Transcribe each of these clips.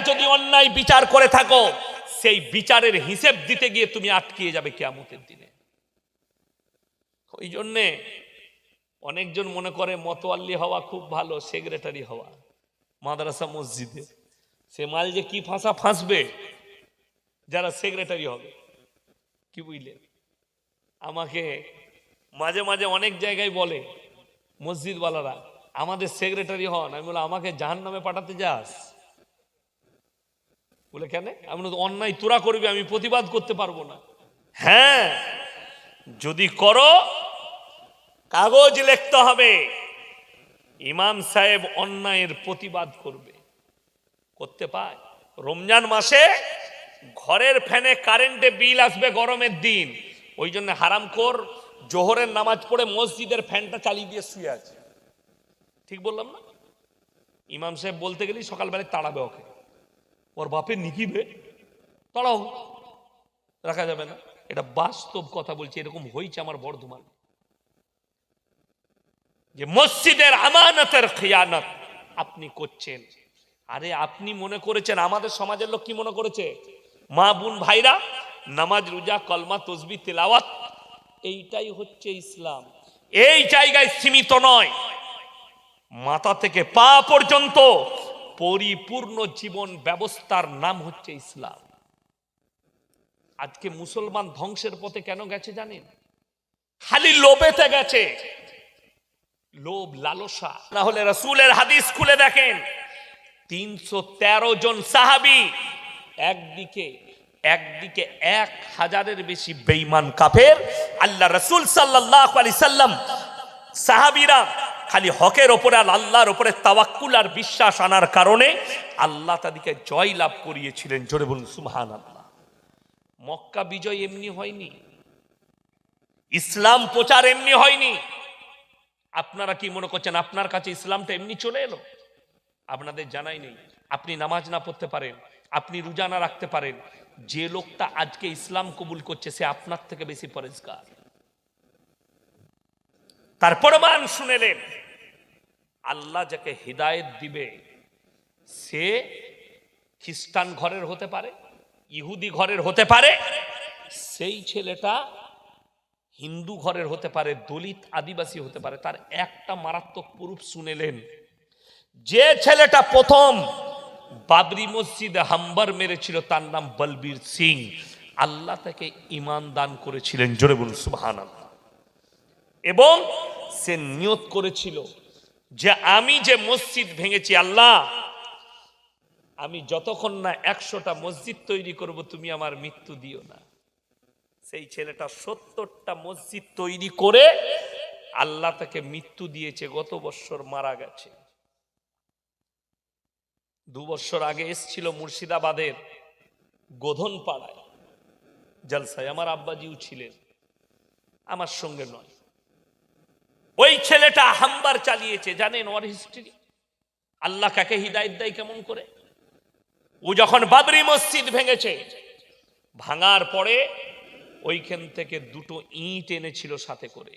যদি অন্যায় বিচার করে থাকো, সেই বিচারের হিসেব দিতে গিয়ে তুমি আটকিয়ে যাবে কেয়ামতের দিনে। ওই জন্যে অনেকজন মনে করে, মতোয়াল্লি হওয়া খুব ভালো, সেক্রেটারি হওয়া, মাদ্রাসা মসজিদে। সে মাল যে কি ফাঁসা ফাঁসবে, যারা সেক্রেটারি হবে, কি বুঝলে? আমাকে মাঝে মাঝে অনেক জায়গায় বলে মসজিদ মসজিদওয়ালারা, আমাদের সেক্রেটারি হন। আমি বলে আমাকে জাহান নামে পাঠাতে যাস? বলে, কেন? আমি অন্যায় তোরা করবি, আমি প্রতিবাদ করতে পারব না। হ্যাঁ যদি করো, কাগজ লিখতে হবে। ইমাম সাহেব অন্যায়ের প্রতিবাদ করবে। করতে পায়। রমজান মাসে ঘরের ফ্যানে কারেন্টে বিল আসবে গরমের দিন। ওই জন্য হারামখোর জোহরের নামাজ পড়ে মসজিদের ফ্যানটা চালিয়ে দিয়ে শুয়ে আছে। ঠিক বললাম না? ইমাম সাহেব বলতে গেলেই সকালবেলায় তাড়াবে ওকে। ওর বাপের নিকিবে তাড়াও রাখা যাবে না। এটা বাস্তব কথা বলছি, এরকম হয়েছে আমার বর্ধমান। যে মসজিদের আমানতের খেয়ানত আপনি করছেন। আরে আপনি মনে করেছেন, আমাদের সমাজের লোক কি মনে করেছে? মা, বোন, ভাইরা, নামাজ, রোজা, কলমা, তসবি, তেলাওয়াত, এইটাই হচ্ছে ইসলাম। এই জায়গায় সীমিত নয়। মাথা থেকে পা পর্যন্ত পরিপূর্ণ জীবন ব্যবস্থার নাম হচ্ছে ইসলাম। আজকে মুসলমান ধ্বংসের পথে কেন গেছে জানেন? খালি লোভেতে গেছে। লোভ, লালসা। না হলে রসুলের হাদিস খুলে দেখেন। তিনশো তেরো জন সাহাবি একদিকে একদিকে এক হাজারের বেশি বেঈমান কাফের। আল্লাহ রসুল সাল্লাহ আলি সাল্লাম সাহাবিরা খালি হকের ওপরে আর আল্লাহর ওপরে তাওয়াক্কুল আর বিশ্বাস আনার কারণে আল্লাহ তাদেরকে জয় লাভ করিয়েছিলেন। জোরে বলুন সুবহান আল্লাহ মক্কা বিজয় এমনি হয়নি। ইসলাম প্রচার এমনি হয়নি। আপনারা কি মনে করছেন, আপনার কাছে ইসলামটা এমনি চলে এলো? আপনাদের জানাই নেই। আপনি নামাজ না পড়তে পারেন, আপনি রোজা না রাখতে পারেন। যে লোকটা আজকে ইসলাম কবুল করছে, সে আপনার থেকে বেশি পরিষ্কার। তার প্রমাণ শুনেলেন আল্লাহ যাকে হৃদায়ত দিবে, সে খ্রিস্টান ঘরের হতে পারে, ইহুদি ঘরের হতে পারে, সেই ছেলেটা হিন্দু ঘরের হতে পারে, দলিত আদিবাসী হতে পারে। তার একটা মারাত্মক প্রুফ শুনেলেন যে ছেলেটা প্রথম বাবরি মসজিদে হাম্বার মেরেছিল, তার নাম বলবীর সিং। আল্লাহ তাকে ইমান দান করেছিলেন, জোরে বলুন সুবহান এবং সে নিয়ত করেছিল যে আমি যে মসজিদ ভেঙেছি, আল্লাহ, আমি যতক্ষণ না একশোটা মসজিদ তৈরি করব, তুমি আমার মৃত্যু দিও না। সেই ছেলেটা সত্তরটা মসজিদ তৈরি করে আল্লাহ তাকে মৃত্যু দিয়েছে, গত বৎসর মারা গেছে। দু বছর আগে এসছিল মুর্শিদাবাদের গোধন পাড়ায় জলসায় আমার আব্বাজিও ছিলেন, আমার সঙ্গে নয়। ওই ছেলেটা হাম্বার চালিয়েছে, জানেন ওর হিস্ট্রি আল্লাহ কাকে হিদায়ত দেয় কেমন করে? ও যখন বাবরি মসজিদ ভেঙেছে, ভাঙার পরে ওইখান থেকে দুটো ইট এনেছিল সাথে করে।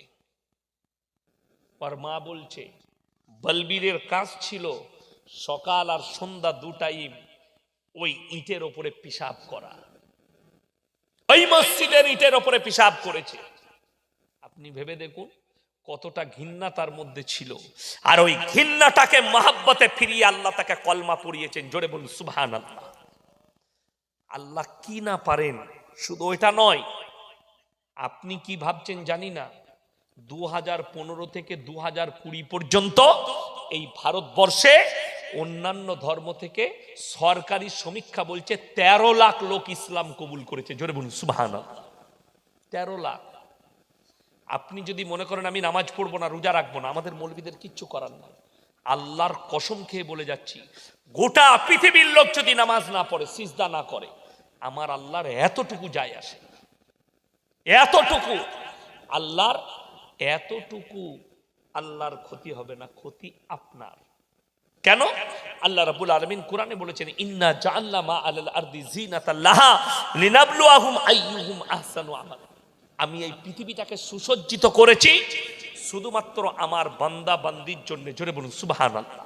ওর মা বলছে, বলবীরের কাজ ছিল সকাল আর সন্ধ্যা দু টাইম ওই ইটের ওপরে পিসাব করা। ওই মসজিদের ইটের ওপরে পিসাব করেছে। আপনি ভেবে দেখুন কতটা ঘৃণা তার মধ্যে ছিল। আর ওই ঘৃণাটাকে মহাব্বতে ফিরিয়ে আল্লাহ তাকে কলমা পড়িয়েছেন, জোরে বলুন সুবহান আল্লাহ আল্লাহ কি না পারেন? শুধু ওইটা নয়, আপনি কি ভাবছেন জানি না দু হাজার পনেরো থেকে দু হাজার কুড়ি পর্যন্ত এই ভারতবর্ষে অন্যান্য ধর্ম থেকে সরকারি সমীক্ষা বলছে তেরো লাখ লোক ইসলাম কবুল করেছে, জোরে বলুন সুবাহান তেরো লাখ। আপনি যদি মনে করেন আমি নামাজ পড়ব না, রোজা রাখব না, আমাদের মৌলবীদের কিচ্ছু করার নাই। আল্লাহর কসম খেয়ে বলে যাচ্ছি, গোটা পৃথিবীর লোক যদি নামাজ না পড়ে, সিজদা না করে, আমার আল্লাহর এতটুকু যায় আসে। এতটুকু। আল্লাহর এতটুকু। আল্লাহর ক্ষতি হবে না, ক্ষতি আপনার। কেন? আল্লাহ রাবুল আলামিন কোরআনে বলেছেন, ইন্না জাআলনা মা আলাল আরদি জিনাতাল লাহা লিনাবলুয়াহুম আইয়ুহুম আহসানু আমালা। আমি এই পৃথিবীটাকে সুসজ্জিত করেছি শুধুমাত্র আমার বান্দা বান্দির জন্য। জোরে বলুন, সুবহানাল্লাহ।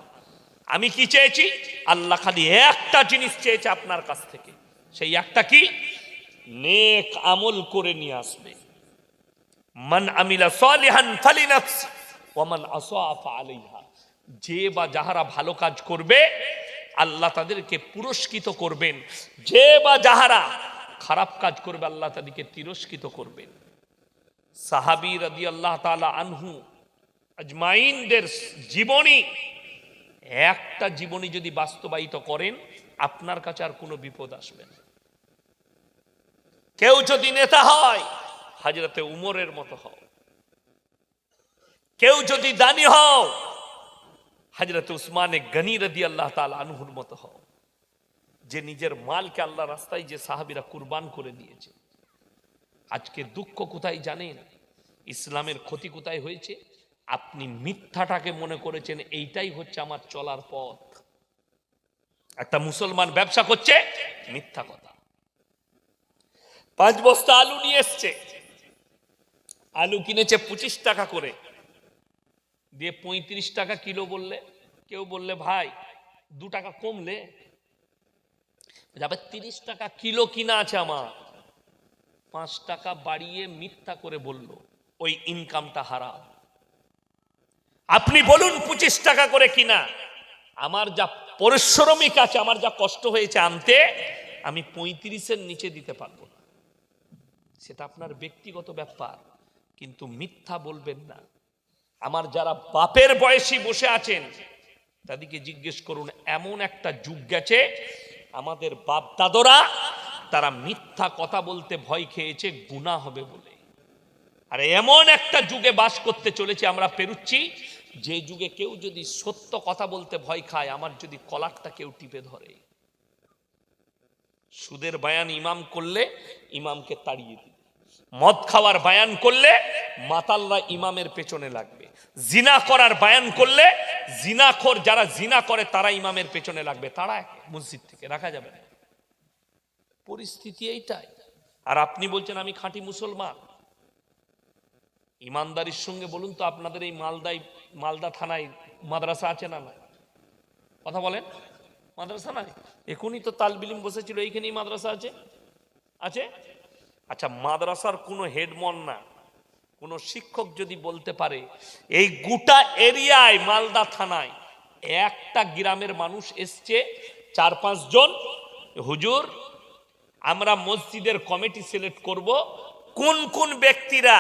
আমি কি চেয়েছি? আল্লাহ খালি একটা জিনিস চেয়েছে আপনার কাছ থেকে। সেই একটা কি? নেক আমল করে নিয়ে আসবে। মান আমিলা সালিহান ফালিনাফস ওয়া মান আসাফ আলাইহা। যে বা যাহারা ভালো কাজ করবে, আল্লাহ তাদেরকে পুরস্কৃত করবেন। যে বা যাহারা খারাপ কাজ করবে, আল্লাহ তাদেরকে তিরস্কৃত করবেন। সাহাবি রাদি আল্লাহ তালা আনহু আজমাইনদের জীবনী, একটা জীবনী যদি বাস্তবায়িত করেন, আপনার কাছে আর কোনো বিপদ আসবে না। কেউ যদি নেতা হয়, হাজরতে উমরের মতো হও। কেউ যদি দানি হও, হাজরত উসমানে গনি রদি আল্লাহ তালা আনহুর মতো হও। যে নিজের মালকে আল্লাহ রাস্তায় যে সাহাবিরা কুরবান করে দিয়েছে। আজকে দুঃখ কোথায় জানেন? ইসলামের ক্ষতি কোথায় হয়েছে? আপনি মিথ্যাটাকে মনে করেছেন, এইটাই হচ্ছে আমার চলার পথ। একটা মুসলমান ব্যবসা করছে, মিথ্যা কথা। পাঁচ বস্তা আলু নিয়ে এসছে। আলু কিনেছে পঁচিশ টাকা করে। দিয়ে পঁয়ত্রিশ টাকা কিলো বললে, কেউ বললে, ভাই, দু টাকা কমলে? যাবে তিরিশ টাকা কিলো কিনা আছে আমার। পাঁচ টাকা বাড়িয়ে মিথ্যা করে বলল, ওই ইনকামটা হারাম। আপনি বলুন পঁচিশ টাকা করে কিনা। আমার যা পরিশ্রমিক আছে, আমার যা কষ্ট হয়েছে আনতে, আমি পঁয়ত্রিশের নিচে দিতে পারব না। সেটা আপনার ব্যক্তিগত ব্যাপার, কিন্তু মিথ্যা বলবেন না। আমার যারা বাপের বয়সী বসে আছেন, তাদেরকে জিজ্ঞেস করুন, এমন একটা যুগ গেছে, আমাদের বাপ দাদরা তারা মিথ্যা কথা বলতে ভয় খেয়েছে, গুণা হবে বলে। আর এমন একটা যুগে বাস করতে চলেছে, আমরা পেরুচ্ছি, যে যুগে কেউ যদি সত্য কথা বলতে ভয় খায়, আমার যদি কলারটা কেউ টিপে ধরে। সুদের বায়ান ইমাম করলে, ইমামকে তাড়িয়ে দিবে। মদ খাওয়ার বায়ান করলে মাতাল্লা ইমামের পেছনে লাগবে। জিনা করার বায়ান করলে, জিনাখোর যারা জিনা করে, তারা ইমামের পেছনে লাগবে। তারা মসজিদ থেকে, রাখা যাবে না। পরিস্থিতি এইটাই। আর আপনি বলছেন আমি খাঁটি মুসলমান। ইমানদারির সঙ্গে বলুন তো আপনাদের এই মালদাই মালদা থানায় মাদ্রাসা আছে না না কথা বলেন। মাদ্রাসা নাই? এখনই তো তালবিলিম বসেছিল, এইখানেই মাদ্রাসা আছে? আছে? আচ্ছা মাদ্রাসার কোনো হেডমন না। কোনো শিক্ষক যদি বলতে পারে, এই গোটা এরিয়ায় মালদা থানায় একটা গ্রামের মানুষ এসছে, চার পাঁচ জন হুজুর আমরা মসজিদের কমিটি সিলেক্ট করব। কোন কোন ব্যক্তিরা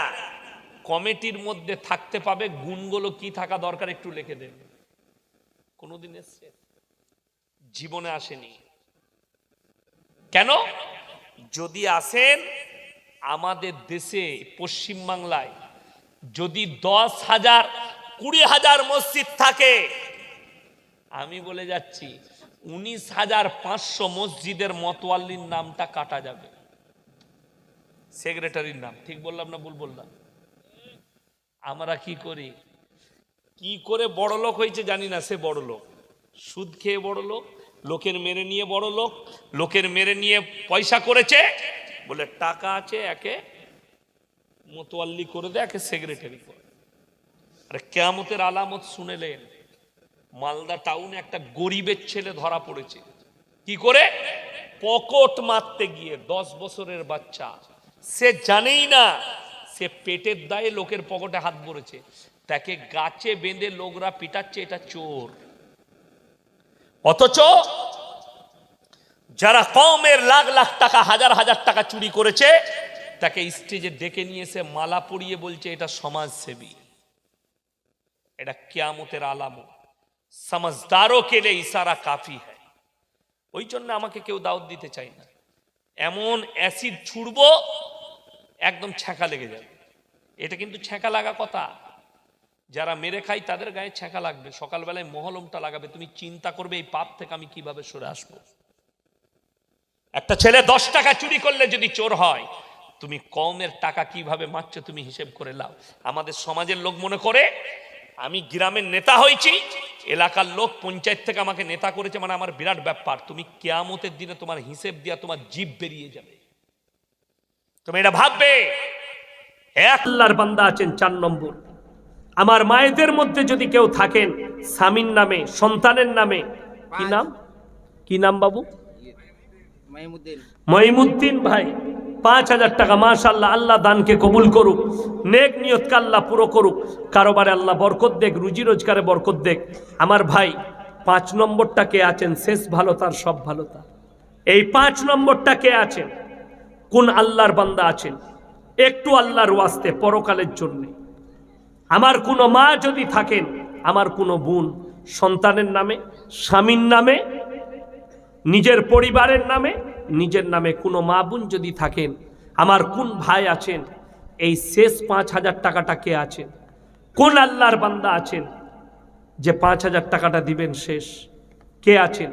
কমিটির মধ্যে থাকতে পাবে, গুণগুলো কি থাকা দরকার একটু লিখে দেন। কোনোদিন এসছে? জীবনে আসেনি। কেন? যদি আসেন, আমাদের দেশে পশ্চিমবাংলায় যদি দশ হাজার, কুড়ি হাজার মসজিদ থাকে, আমি বলে যাচ্ছি উনিশ হাজার পাঁচশো মসজিদের মতোয়াল্লির নামটা কাটা যাবে। সেক্রেটারির নাম, ঠিক বললাম না ভুল বললাম? আমরা কি করি? কি করে বড় লোক হয়েছে জানি না, সে বড় লোক। সুদ খেয়ে বড় লোক, লোকের মেরে নিয়ে বড় লোক, লোকের মেরে নিয়ে পয়সা করেছে, বলে টাকা আছে একে মোতোয়াল্লি করে দেয় একে সেক্রেটারি করে। আরে কেয়ামতের আলামত শুনেলেন মালদা টাউনে একটা গরিবের ছেলে ধরা পড়েছে। কি করে? পকট মারতে গিয়ে দশ বছরের বাচ্চা। সে জানেই না, সে পেটের দায়ে লোকের পকেটে হাত ভরেছে। তাকে গাছে বেঁধে লোকরা পিটাচ্ছে, এটা চোর। অথচ যারা কমের লাখ লাখ টাকা, হাজার হাজার টাকা চুরি করেছে, তাকে স্টেজে ডেকে নিয়ে এসে মালা পরিয়ে বলছে, এটা সমাজসেবী। এটা কেয়ামতের আলামত। সমঝদারও কেলে ইশারা কাফি হ্যায় ওই জন্য আমাকে কেউ দাওয়াত দিতে চাই না এমন অ্যাসিড ছুড়বো একদম ছ্যাঁকা লেগে যাবে এটা কিন্তু ছ্যাঁকা লাগা কথা যারা মেরে খায় তাদের গায়ে ছ্যাঁকা লাগবে সকালবেলায় মহলমটা লাগাবে তুমি চিন্তা করবে এই পাপ থেকে আমি কীভাবে সরে আসব একটা ছেলে দশ টাকা চুরি করলে যদি চোর হয়, তুমি কমের টাকা কীভাবে মারছো তুমি হিসেব করে লাও আমাদের সমাজের লোক মনে করে আমি গ্রামের নেতা হয়েছি এলাকার লোক পঞ্চায়েত থেকে আমাকে নেতা করেছে মানে আমার বিরাট ব্যাপার। তুমি কেয়ামতের দিনে তোমার হিসেব দিয়া তোমার জীব বেরিয়ে যাবে। তুমি এটা ভাববে? এক আল্লাহর বান্দা আছেন চার নম্বর। আমার মায়েদের মধ্যে যদি কেউ থাকেন স্বামীর নামে সন্তানের নামে কি নাম? কি নাম বাবু? মাইমুদ্দিন। মহিমুদ্দিন ভাই। পাঁচ হাজার টাকা মাশাল্লাহ আল্লাহ দানকে কবুল করুক, নেক নিয়তকে আল্লাহ পুরো করুক, কারোবারে আল্লাহ বরকত দেখ, রুজি রোজগারে বরকত দেখ। আমার ভাই, পাঁচ নম্বরটা কে আছেন? শেষ ভালো তার, সব ভালো তার। এই পাঁচ নম্বরটা কে আছেন? কোন আল্লাহর বান্দা আছেন? একটু আল্লাহর ওয়াস্তে, পরকালের জন্যে। আমার কোনো মা যদি থাকেন, আমার কোনো বোন, সন্তানের নামে, স্বামীর নামে, নিজের পরিবারের নামে নিজের নামে কোনো মা বোন যদি থাকেন, আমার কোন ভাই আছেন, এই শেষ পাঁচ হাজার টাকাটা কে আছেন? কোন আল্লাহর বান্দা আছেন যে পাঁচ হাজার টাকাটা দিবেন শেষ? কে আছেন?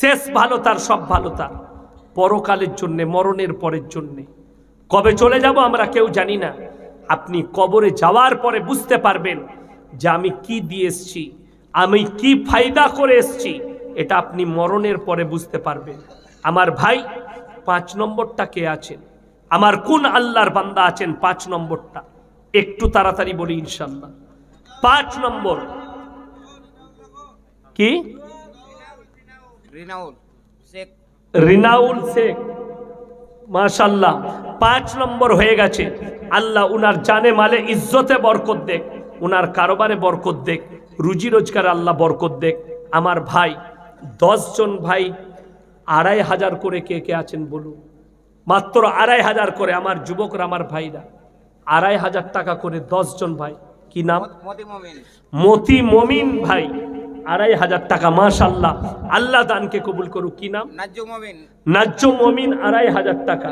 শেষ ভালো তার, সব ভালো তার। পরকালের জন্যে, মরণের পরের জন্যে। কবে চলে যাব আমরা কেউ জানি না। আপনি কবরে যাওয়ার পরে বুঝতে পারবেন যে আমি কি দিয়ে এসছি, আমি কি ফায়দা করে এসছি, এটা আপনি মরণের পরে বুঝতে পারবেন। আমার ভাই পাঁচ নম্বরটা কে আছেন? আমার কোন আল্লাহর বান্দা আছেন পাঁচ নম্বরটা? একটু তাড়াতাড়ি বলি ইনশাল্লাহ পাঁচ নম্বর। কি? রিনাউল শেখ। মাশাল্লাহ পাঁচ নম্বর হয়ে গেছে। আল্লাহ উনার জানে মালে ইজ্জতে বরকত দেখ উনার কারোবারে বরকত দেখ রুজি রোজগার আল্লাহ বরকত দেখ। আমার ভাই জন ভাই আড়াই হাজার করে কে কে আছেন বলুন? মাত্র আড়াই হাজার করে আমার যুবকরা আমার ভাইরা। আড়াই হাজার টাকা করে জন ভাই। কি নাম? মতি মমিন। ভাই। আড়াই হাজার টাকা মাশাল্লাহ আল্লাহ দানকে কবুল করুক। কি নাম? ন্যায্য মমিন আড়াই হাজার টাকা।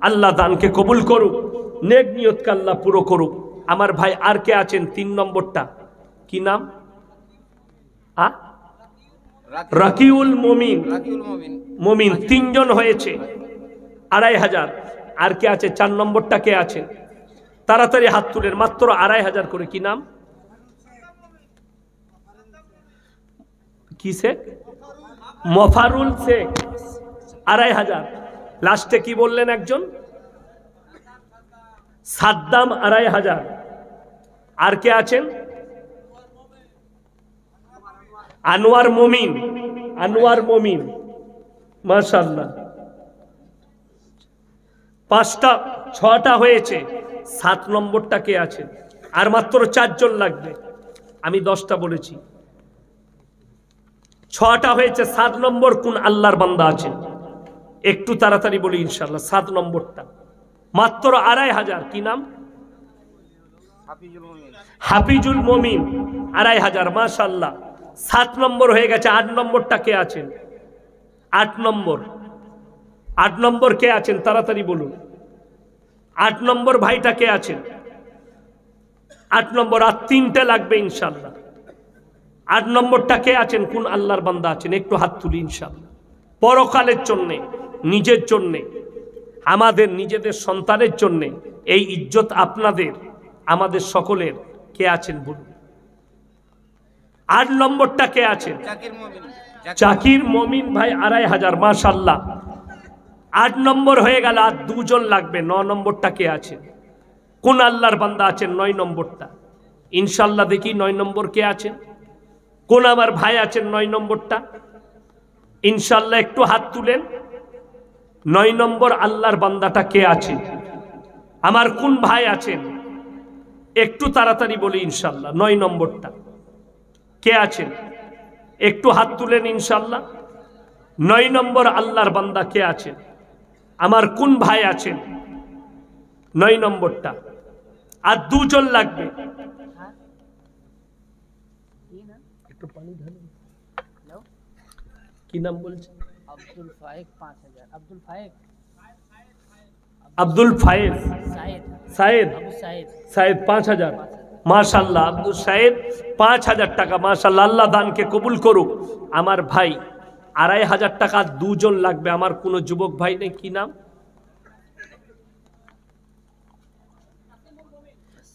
আল্লাহ দানকে কবুল করুক। নেক নিয়তকে আল্লাহ পুরো করুক। আমার ভাই আর কে আছেন? তিন নম্বরটা। কি নাম? আ? রাকিউল মমিন। মমিন। মমিন। তিনজন হয়েছে। আড়াই হাজার। আর কে আছে? চার নম্বরটা কে আছে? তাড়াতাড়ি হাত তুলেন। মাত্র আড়াই হাজার করে। কি নাম? কি শেখ মফারুল শেখ। আড়াই হাজার। লাস্টে কি বললেন একজন? সাদ্দাম আড়াই হাজার। আর কে আছেন? আনোয়ার মমিন আনোয়ার মমিন মাশাল্লাহ পাঁচটা, ছটা হয়েছে, সাত নম্বরটা কে আছে? আর মাত্র চারজন লাগবে। আমি দশটা বলেছি। ছটা হয়েছে, সাত নম্বর কোন আল্লাহর বান্দা আছে একটু তাড়াতাড়ি বলি ইনশাল্লাহ সাত নম্বরটা। মাত্র আড়াই হাজার, কি নাম? হাফিজুল মমিন। আড়াই হাজার মাশাল্লাহ সাত নম্বর হয়ে গেছে, আট নম্বরটা কে আছেন? আট নম্বর। আট নম্বর কে আছেন? তাড়াতাড়ি বলুন। আট নম্বর ভাইটা কে আছেন? আট নম্বর, আর তিনটে লাগবে ইনশাল্লাহ আট নম্বরটা কে আছেন? কোন আল্লাহর বান্দা আছেন? একটু হাত তুলি ইনশাল্লাহ পরকালের জন্যে, নিজের জন্যে, আমাদের নিজেদের সন্তানের জন্যে, এই ইজ্জত আপনাদের, আমাদের সকলের কে আছেন বলুন। আট নম্বরটা কে আছেন চাকির মমিন। ভাই আড়াই হাজার মাশাল্লাহ আট নম্বর হয়ে গেল আর দুজন লাগবে ন নম্বরটা কে আছে? কোন আল্লাহর বান্দা আছেন নয় নম্বরটা। ইনশাল্লাহ দেখি নয় নম্বর কে আছেন কোন আমার ভাই আছেন নয় নম্বরটা। ইনশাল্লাহ একটু হাত তুলেন। নয় নম্বর আল্লাহর বান্দাটা কে আছে? আমার কোন ভাই আছেন একটু তাড়াতাড়ি বলি ইনশাল্লাহ নয় নম্বরটা। কে আছেন? একটু হাত তুলেন ইনশাল্লাহ নয় নম্বর আল্লাহর বান্দা কে আছেন? আমার কোন ভাই আছেন? নয় নম্বরটা। আর দুজন লাগবে। একটু কি নাম বলছেন? আব্দুল ফায়েক পাঁচ হাজার। আব্দুল ফায়েক? সায়েদ। সাহেব পাঁচ হাজার। মাশাল্লাহ আব্দুল সাহেব, পাঁচ হাজার টাকা মাশাল্লাহ আল্লাহ দানকে কবুল করুক। আমার ভাই, আড়াই হাজার টাকা দুজন লাগবে, আমার কোনো যুবক ভাই নেই, কি নাম?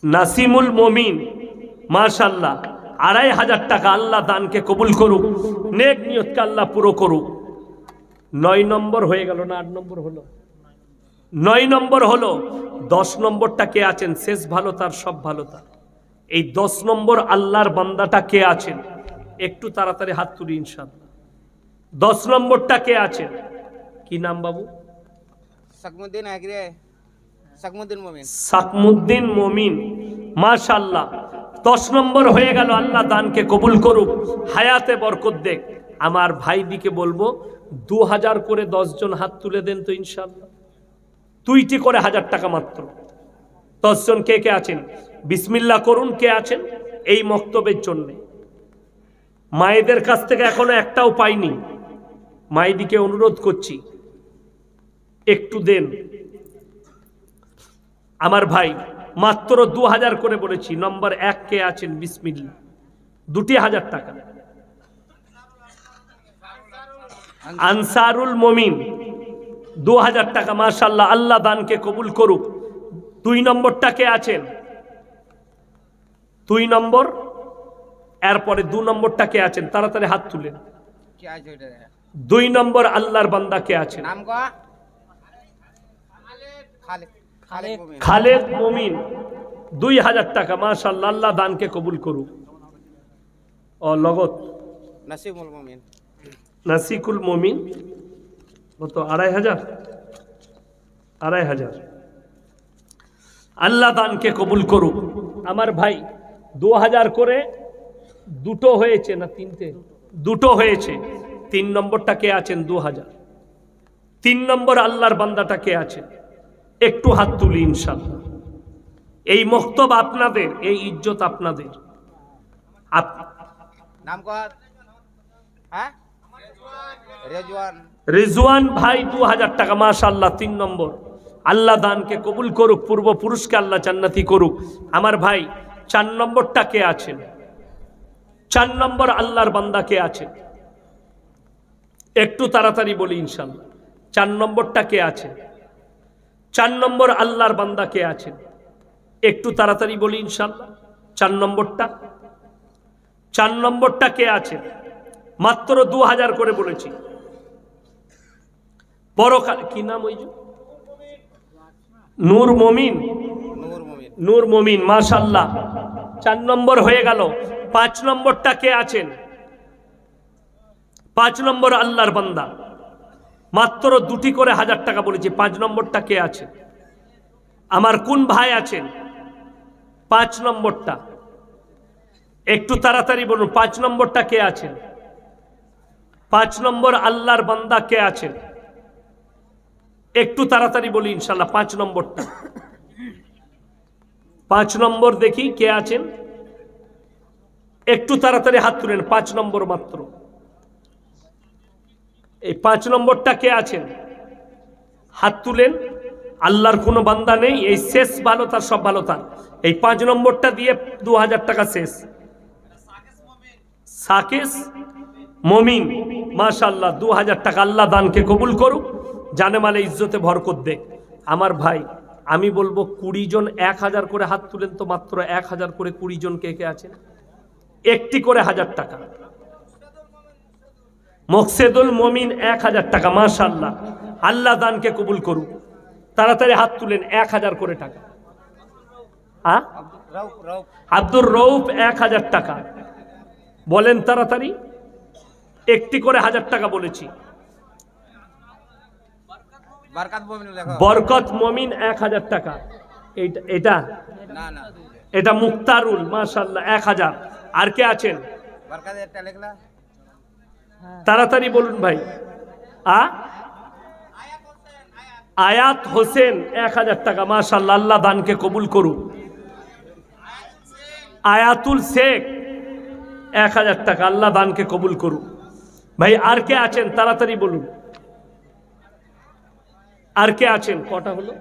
নাসিমুল মমিন মাশাল্লাহ আড়াই হাজার টাকা আল্লাহ দানকে কবুল করুক, নেক নিয়তকে আল্লাহ পুরো করুক। নয় নম্বর হয়ে গেল না, আট নম্বর হলো? নয় নম্বর হলো, দশ নম্বরটা কে আছেন? শেষ ভালো তার, সব ভালো তার। এই দশ নম্বর আল্লাহর বান্দাটা কে আছেন? একটু তাড়াতাড়ি হাত তুলি ইনশাল দশ নম্বরটা কে আছেন? কি নাম বাবু? সাকমুদ্দিন মমিন। সাকমুদ্দিন মমিন মাশাল্লাহ দশ নম্বর হয়ে গেল আল্লাহ দানকে কবুল করুক হায়াতে বরকত দেখ আমার ভাই ভাইদিকে বলব দু হাজার করে দশজন হাত তুলে দেন তো ইনশাল্লাহ দুইটি করে হাজার টাকা মাত্র। দশজন কে কে আছেন? বিসমিল্লাহ করুন কে আছেন এই মক্তবের জন্যে। মায়েদের কাছ থেকে এখনও একটাও পাইনি। মায়েদিকে অনুরোধ করছি, একটু দেন। আমার ভাই, মাত্র দু হাজার করে বলেছি, নম্বর এক কে আছেন বিসমিল্লা দুটি হাজার টাকা। আনসারুল মমিন, দু হাজার টাকা মাশাল্লাহ আল্লাহ দানকে কবুল করুক। দুই নম্বরটা কে আছেন? দুই নম্বর এরপরে দু নম্বরটা কে আছেন? তাড়াতাড়ি হাত তুলে দুই নম্বর আল্লাহর বান্দা কে আছেন? খালেদ। মমিন। দুই হাজার টাকা মাশাল্লাহ আল্লাহ দানকে কবুল করুক। ও লগত। নাসিকুল মমিন। নাসিকুল মমিন। কত? আড়াই হাজার? আড়াই হাজার। আল্লাহ দানকে কবুল করুক। আমার ভাই দু হাজার করে দুটো হয়েছে না তিনটে? দুটো হয়েছে। তিন নম্বরটা কে আছেন? দু হাজার তিন নম্বর আল্লাহর বান্দাটা কে আছেন? একটু হাত তুলি ইনশাল্লাহ এই মক্তব আপনাদের এই ইজ্জত আপনাদের। হ্যাঁ? রেজওয়ান। ভাই দু হাজার টাকা মাশাল্লাহ তিন নম্বর। আল্লাহ দানকে কবুল করুক পূর্বপুরুষকে আল্লাহ জান্নাতি করুক। আমার ভাই চার নম্বরটা কে আছেন? চার নম্বর আল্লাহর বান্দা কে আছেন? একটু তাড়াতাড়ি বলি ইনশাল চার নম্বরটা কে আছেন? চার নম্বর আল্লাহর বান্দা কে আছেন? একটু তাড়াতাড়ি বলি ইনশাল চার নম্বরটা? চার নম্বরটা কে আছেন? মাত্র দু হাজার করে বলেছি। পরকাল কি নাম ওই নূর মমিন? নূর মমিন। মাশাল্লাহ চার নম্বর হয়ে গেল। পাঁচ নম্বরটা কে আছেন? পাঁচ নম্বর আল্লাহর বান্দা। মাত্র দুটি করে হাজার টাকা বলেছি। পাঁচ নম্বরটা কে আছে? আমার কোন ভাই আছেন? পাঁচ নম্বরটা। একটু তাড়াতাড়ি বলুন, পাঁচ নম্বরটা কে আছেন? পাঁচ নম্বর আল্লাহর বান্দা কে আছেন? একটু তাড়াতাড়ি বলি ইনশাল্লাহ পাঁচ নম্বরটা। পাঁচ নম্বর দেখি কে আছেন? একটু তাড়াতাড়ি হাত তুলেন, পাঁচ নম্বর মাত্র। এই পাঁচ নম্বরটা কে আছেন? হাত তুলেন, আল্লাহর কোনো বান্দা নেই, এই শেষ ভালো তার, সব ভালো তার। এই পাঁচ নম্বরটা দিয়ে দু হাজার টাকা শেষ। সাকেস মমিন মাশাল্লাহ দু হাজার টাকা আল্লাহ দানকে কবুল করুক, জানে মালে ইজ্জতে ভরকত দেখ। আমার ভাই আমি বলব কুড়ি জন এক হাজার করে হাত তুলেন তো মাত্র এক হাজার করে কুড়ি জন কে কে আছেন? একটি করে হাজার টাকা। মকসেদুল মমিন এক হাজার টাকা মাশাল্লাহ আল্লাহ দানকে কবুল করুক। তাড়াতাড়ি হাত তুলেন এক হাজার করে টাকা। আব্দুর রৌফ এক হাজার টাকা। বলেন তাড়াতাড়ি। একটি করে হাজার টাকা বলেছি। বরকত মমিন এক হাজার টাকা। এটা? এটা মুক্তারুল মাশাল্লাহ এক হাজার। আর কে আছেন? তাড়াতাড়ি বলুন ভাই। আয়াত হোসেন এক হাজার টাকা মাশাল্লাহ আল্লাহ দানকে কবুল করুন আয়াতুল শেখ এক হাজার টাকা আল্লাহ দানকে কবুল করুন ভাই আর কে আছেন? তাড়াতাড়ি বলুন। আর কে আছেন? কটা হলো?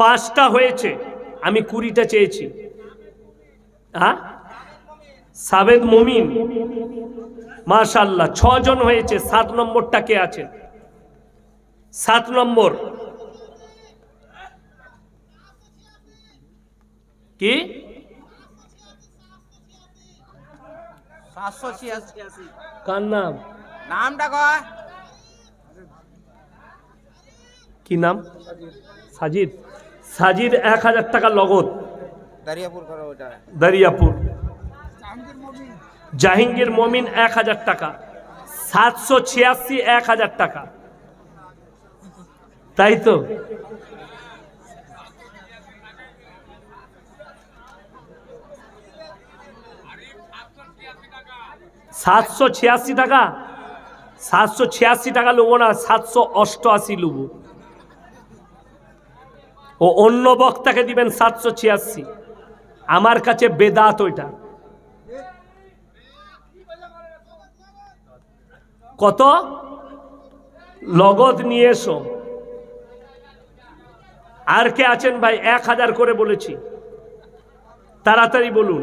পাঁচটা হয়েছে। আমি কুড়িটা চেয়েছি। হ্যাঁ? সাবেদ মমিন। মাশাল্লাহ ছজন হয়েছে। সাত নম্বরটা কে আছে সাত নম্বর। কি? কার নাম? নামটা কয়? কি নাম? সাজিদ। সাজির এক হাজার টাকা দারিয়াপুর ওটা দারিয়াপুর। জাহাঙ্গীর মমিন এক হাজার টাকা। সাতশো ছিয়াশি এক হাজার টাকা। তাই তো? সাতশো ছিয়াশি টাকা। সাতশো ছিয়াশি টাকা নেব না, সাতশো অষ্টআশি নেব ও অন্য বক্তাকে দিবেন সাতশো ছিয়াশি। আমার কাছে বেদাত ওইটা। কত? লগদ নিয়ে এসো। আর কে আছেন ভাই? এক হাজার করে বলেছি। তাড়াতাড়ি বলুন।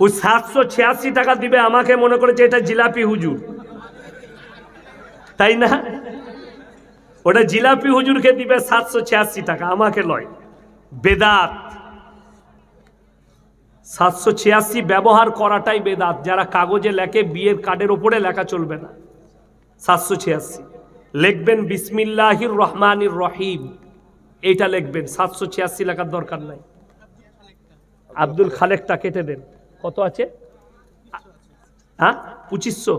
ওই সাতশো ছিয়াশি টাকা দিবে, আমাকে মনে করেছে এটা জিলাপি হুজুর। তাই না? ওটা জিলাপি হুজুরকে দিবে সাতশো ছিয়াশি টাকা, আমাকে লয়। বেদাত। সাতশো ছিয়াশি ব্যবহার করাটাই বেদাত। যারা কাগজে লেখে, বিয়ের কার্ডের ওপরে লেখা চলবে না। সাতশো ছিয়াশি। লিখবেন, বিসমিল্লাহির রহমানির রহিম। এইটা লিখবেন, সাতশো ছিয়াশি লেখার দরকার নাই। আব্দুল খালেকটা কেটে দেন। কত আছে? হ্যাঁ পঁচিশশো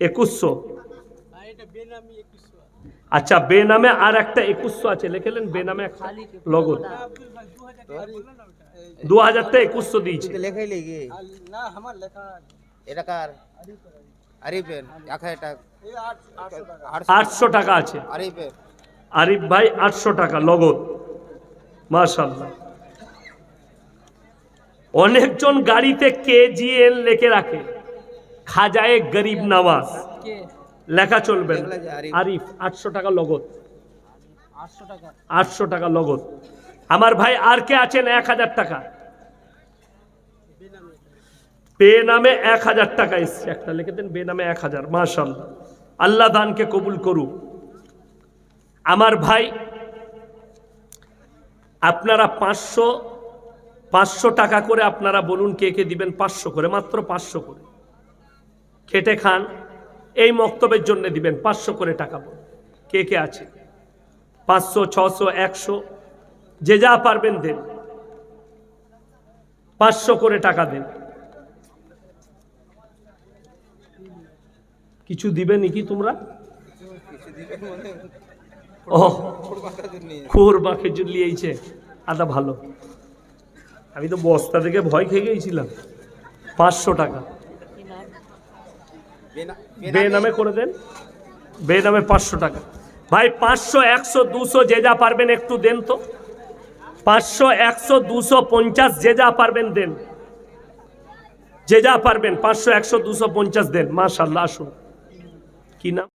একুশশো। আচ্ছা বে নামে আর একটা একুশশো আছে লিখেলেন বে নামে একটা লগদ দু হাজারটা একুশশো দিয়েছে। আটশো টাকা আছে। আরিফ ভাই আটশো টাকা লগদ মাশাল্লাহ অনেকজন গাড়িতে কেজিএল লেখে রাখে। খাজায়ে গরিব নামাজ লেখা চলবে আরিফ। আটশো টাকা লগত। আটশো টাকা। লগত। আমার ভাই আর কে আছেন? এক হাজার টাকা। বে নামে এক হাজার টাকা এসছে। একটা লিখে দেন বে নামে এক হাজার। মাসাল আল্লাহ দানকে কবুল করু আমার ভাই আপনারা পাঁচশো পাঁচশো টাকা করে আপনারা বলুন কে কে দিবেন পাঁচশো করে মাত্র পাঁচশো করে। খেটে খান এই মক্তবের জন্য দিবেন পাঁচশো করে টাকা বলুন। কে কে আছে? পাঁচশো ছশো একশো যে যা পারবেন দেন। পাঁচশো করে টাকা দেন। কিছু দিবে নাকি তোমরা? ও খুর বা খেজুর লিয়েছে আদা ভালো। আমি তো বস্তা থেকে ভয় খেয়ে গিয়েছিলাম। পাঁচশো টাকা। বে নামে করে দেন। বে নামে পাঁচশো টাকা। ভাই, পাঁচশো, একশো, দুশো যে যা পারবেন একটু দেন তো। পাঁচশো, একশো, দুশো, পঞ্চাশ যে যা পারবেন দেন। যে যা পারবেন, পাঁচশো, একশো, দুশো, পঞ্চাশ দেন। মাশাল্লাহ, আসুন। কি নাম?